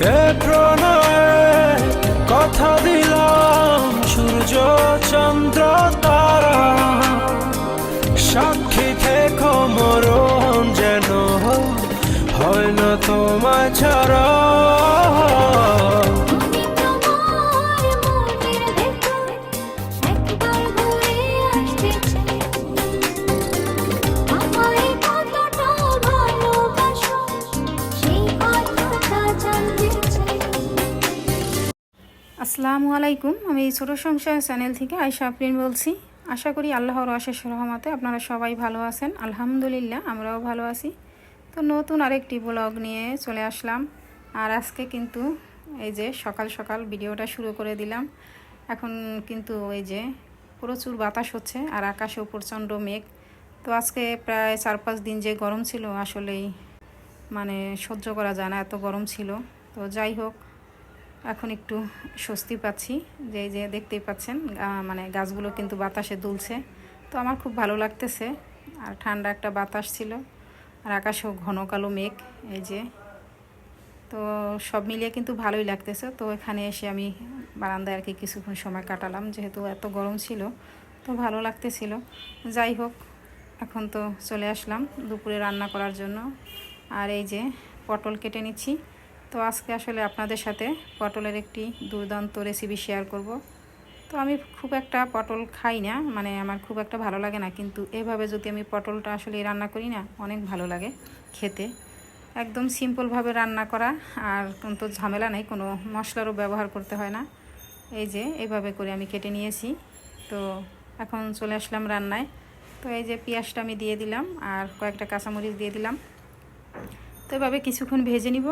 এ প্রণয়ে কথা দিলাম সূর্য চন্দ্র তারা। সাক্ষী থেকো মরণ যেন হয় না তোমায় ছাড়া। আসসালামু আলাইকুম। আমি ছোট সংসার চ্যানেল থেকে আয়শা আফরিন বলছি। আশা করি আল্লাহর অশেষ রহমতে আপনারা সবাই ভালো আছেন। আলহামদুলিল্লাহ, আমরাও ভালো আছি। তো নতুন আরেকটি ব্লগ নিয়ে চলে আসলাম। আর আজকে কিন্তু এই যে সকাল সকাল ভিডিওটা শুরু করে দিলাম। এখন কিন্তু এই যে প্রচুর বাতাস হচ্ছে আর আকাশেও প্রচণ্ড মেঘ। তো আজকে প্রায় চার পাঁচ দিন যে গরম ছিল আসলেই মানে সহ্য করা যায় না, এত গরম ছিল। তো যাই হোক এখন একটু স্বস্তি পাচ্ছি, যে যে দেখতেই পাচ্ছেন মানে গাছগুলো কিন্তু বাতাসে দুলছে। তো আমার খুব ভালো লাগতেছে, আর ঠান্ডা একটা বাতাস ছিল, আর আকাশেও ঘন কালো মেঘ, এই যে। তো সব মিলিয়ে কিন্তু ভালোই লাগতেছে। তো এখানে এসে আমি বারান্দায় আর কি কিছুক্ষণ সময় কাটালাম, যেহেতু এত গরম ছিল, তো ভালো লাগতেছিল। যাই হোক, এখন তো চলে আসলাম দুপুরে রান্না করার জন্য। আর এই যে পটল কেটে নিচ্ছি। তো আজকে আসলে আপনাদের সাথে পটলের একটি দুর্দান্ত রেসিপি শেয়ার করব। তো আমি খুব একটা পটল খাই না মানে আমার খুব একটা ভালো লাগে না, কিন্তু এভাবে যদি আমি পটলটা আসলে রান্না করি না, অনেক ভালো লাগে খেতে। একদম সিম্পলভাবে রান্না করা, আর কিন্তু ঝামেলা নেই, কোনো মশলারও ব্যবহার করতে হয় না। এই যে এইভাবে করে আমি কেটে নিয়েছি। তো এখন চলে আসলাম রান্নায়। তো এই যে, পেঁয়াজটা আমি দিয়ে দিলাম, আর কয়েকটা কাঁচামরিচ দিয়ে দিলাম। তো এভাবে কিছুক্ষণ ভেজে নিব।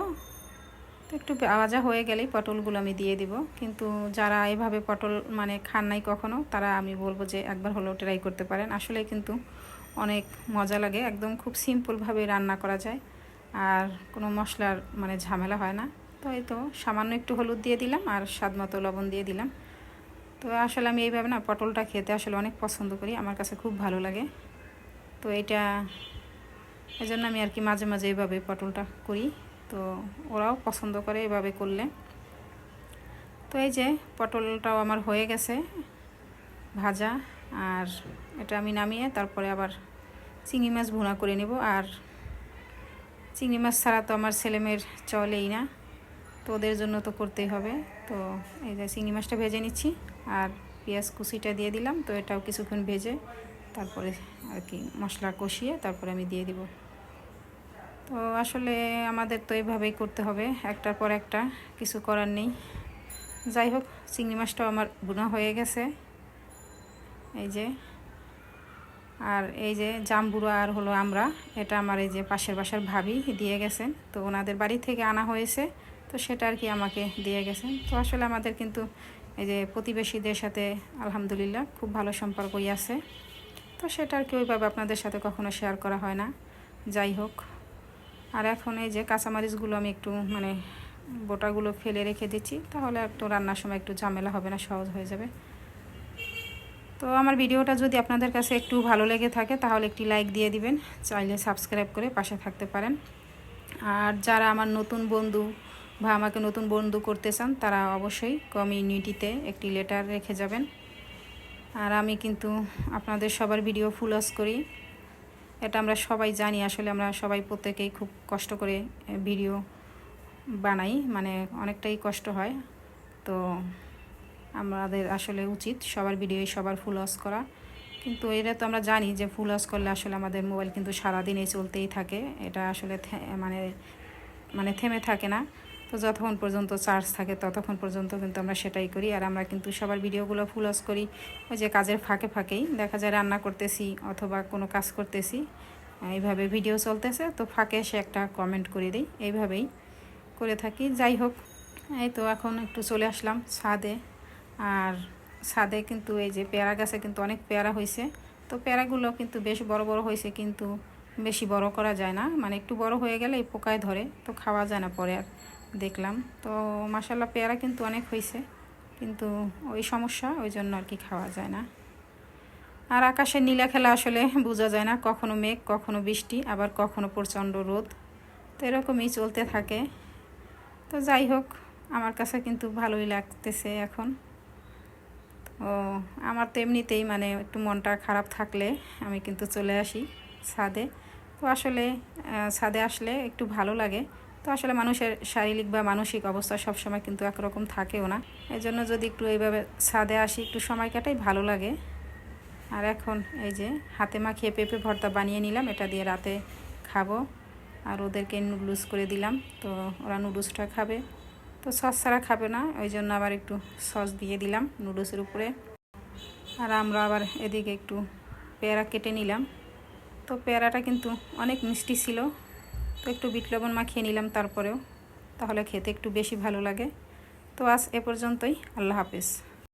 তো একটু ভাজা হয়ে গেলেই পটলগুলো আমি দিয়ে দিব। কিন্তু যারা এভাবে পটল মানে খান নাই কখনো, তারা আমি বলব যে একবার হলেও ট্রাই করতে পারেন। আসলে কিন্তু অনেক মজা লাগে। একদম খুব সিম্পলভাবে রান্না করা যায়। আর কোনো মশলার মানে ঝামেলা হয় না। তো এই তো সামান্য একটু হলুদ দিয়ে দিলাম আর স্বাদ মতো লবণ দিয়ে দিলাম। তো আসলে আমি এইভাবে না পটলটা খেতে আসলে অনেক পছন্দ করি। আমার কাছে খুব ভালো লাগে। তো এটা এই জন্য আমি আর কি মাঝে মাঝে এইভাবে পটলটা করি। তো ওরাও পছন্দ করে এভাবে করলে। তো এই যে পটলটাও আমার হয়ে গেছে ভাজা, আর এটা আমি নামিয়ে তারপরে আবার চিংড়ি মাছ ভুনা করে নেব। আর চিংড়ি মাছ ছাড়া তো আমার ছেলেমেয়ের চলেই না, তো ওদের জন্য তো করতেই হবে। তো এই যে চিংড়ি মাছটা ভেজে নিচ্ছি, আর পেঁয়াজ কুচিটা দিয়ে দিলাম। তো এটাও কিছুক্ষণ ভেজে তারপরে আর কি মশলা কষিয়ে তারপরে আমি দিয়ে দিব। তো আসলে আমাদের তো এইভাবেই করতে হবে। একটার পর একটা কিছু করার নেই। যাই হোক, চিংড়ি মাছটাও আমার গুণা হয়ে গেছে। এই যে, আর এই যে জাম্বুরা আর হলো আমরা, এটা আমার এই যে পাশের বাসার ভাবি দিয়ে গেছেন। তো ওনাদের বাড়ি থেকে আনা হয়েছে, তো সেটা আর কি আমাকে দিয়ে গেছেন। তো আসলে আমাদের কিন্তু এই যে প্রতিবেশীদের সাথে আলহামদুলিল্লাহ খুব ভালো সম্পর্কই আছে। তো সেটা আর কি ওইভাবে আপনাদের সাথে কখনো শেয়ার করা হয় না। যাই হোক আর এখন এই যে কাঁচামরিচগুলো আমি একটু মানে বোটাগুলো ফেলে রেখে দিচ্ছি, তাহলে একটু রান্নার সময় একটু ঝামেলা হবে না, সহজ হয়ে যাবে। তো আমার ভিডিওটা যদি আপনাদের কাছে একটু ভালো লেগে থাকে, তাহলে একটি লাইক দিয়ে দিবেন, চাইলে সাবস্ক্রাইব করে পাশে থাকতে পারেন। আর যারা আমার নতুন বন্ধু বা আমাকে নতুন বন্ধু করতে চান, তারা অবশ্যই কমিউনিটিতে একটি লেটার রেখে যাবেন। আর আমি কিন্তু আপনাদের সবার ভিডিও ফুলস করি। এটা আমরা সবাই জানি, আসলে আমরা সবাই প্রত্যেকেই খুব কষ্ট করে ভিডিও বানাই মানে অনেকটাই কষ্ট হয়। তো আমাদের আসলে উচিত সবার ভিডিও সবার ফুল ওয়াশ করা। কিন্তু এটা তো আমরা জানি যে ফুল ওয়াশ করলে আসলে আমাদের মোবাইল কিন্তু সারাদিনই চলতেই থাকে। এটা আসলে মানে মানে থেমে থাকে না। তো যতক্ষণ পর্যন্ত চার্জ থাকে ততক্ষণ পর্যন্ত কিন্তু আমরা সেটাই করি। আর আমরা কিন্তু সবার ভিডিওগুলো ফুল ওয়াশ করি। ওই যে কাজের ফাঁকে ফাঁকেই দেখা যায় রান্না করতেছি অথবা কোনো কাজ করতেছি, এইভাবে ভিডিও চলতেছে। তো ফাঁকে এসে একটা কমেন্ট করে দিই, এইভাবেই করে থাকি। যাই হোক, এই তো এখন একটু চলে আসলাম ছাদে। আর ছাদে কিন্তু এই যে পেয়ারা গাছে কিন্তু অনেক পেয়ারা হয়েছে তো পেয়ারাগুলো কিন্তু বেশ বড় বড় হয়েছে কিন্তু বেশি বড় করা যায় না। মানে একটু বড় হয়ে গেলে এই পোকায় ধরে, তো খাওয়া যায় না পরে আর। দেখলাম। তো মাসাল্লাহ পেয়ারা কিন্তু অনেক হয়েছে কিন্তু ওই সমস্যা, ওই জন্য আর কি খাওয়া যায় না। আর আকাশের নীলা খেলা আসলে বোঝা যায় না, কখনো মেঘ, কখনো বৃষ্টি, আবার কখনো প্রচণ্ড রোদ। তো এরকমই চলতে থাকে। তো যাই হোক, আমার কাছে কিন্তু ভালোই লাগতেছে এখন। ও আমার তো এমনিতেই মানে একটু মনটা খারাপ থাকলে আমি কিন্তু চলে আসি ছাদে। তো আসলে ছাদে আসলে একটু ভালো লাগে। তো আসলে মানুষের শারীরিক বা মানসিক অবস্থা সবসময় কিন্তু একরকম থাকেও না। এই জন্য যদি একটু এইভাবে ছাদে আসি, একটু সময় কাটাই, ভালো লাগে। আর এখন এই যে হাতে মাখিয়ে পেঁপে ভর্তা বানিয়ে নিলাম, এটা দিয়ে রাতে খাব। আর ওদেরকে নুডলস করে দিলাম, তো ওরা নুডলসটা খাবে। তো সস ছাড়া খাবে না, ওই জন্য আবার একটু সস দিয়ে দিলাম নুডলসের উপরে। আর আমরা আবার এদিকে একটু পেয়ারা কেটে নিলাম। তো পেয়ারাটা কিন্তু অনেক মিষ্টি ছিল একটু বিট লবণ মাখিয়ে নিলাম তারপরেও। তাহলে খেতে একটু বেশি ভালো লাগে। তো আজ এ পর্যন্তই। আল্লাহ হাফেজ।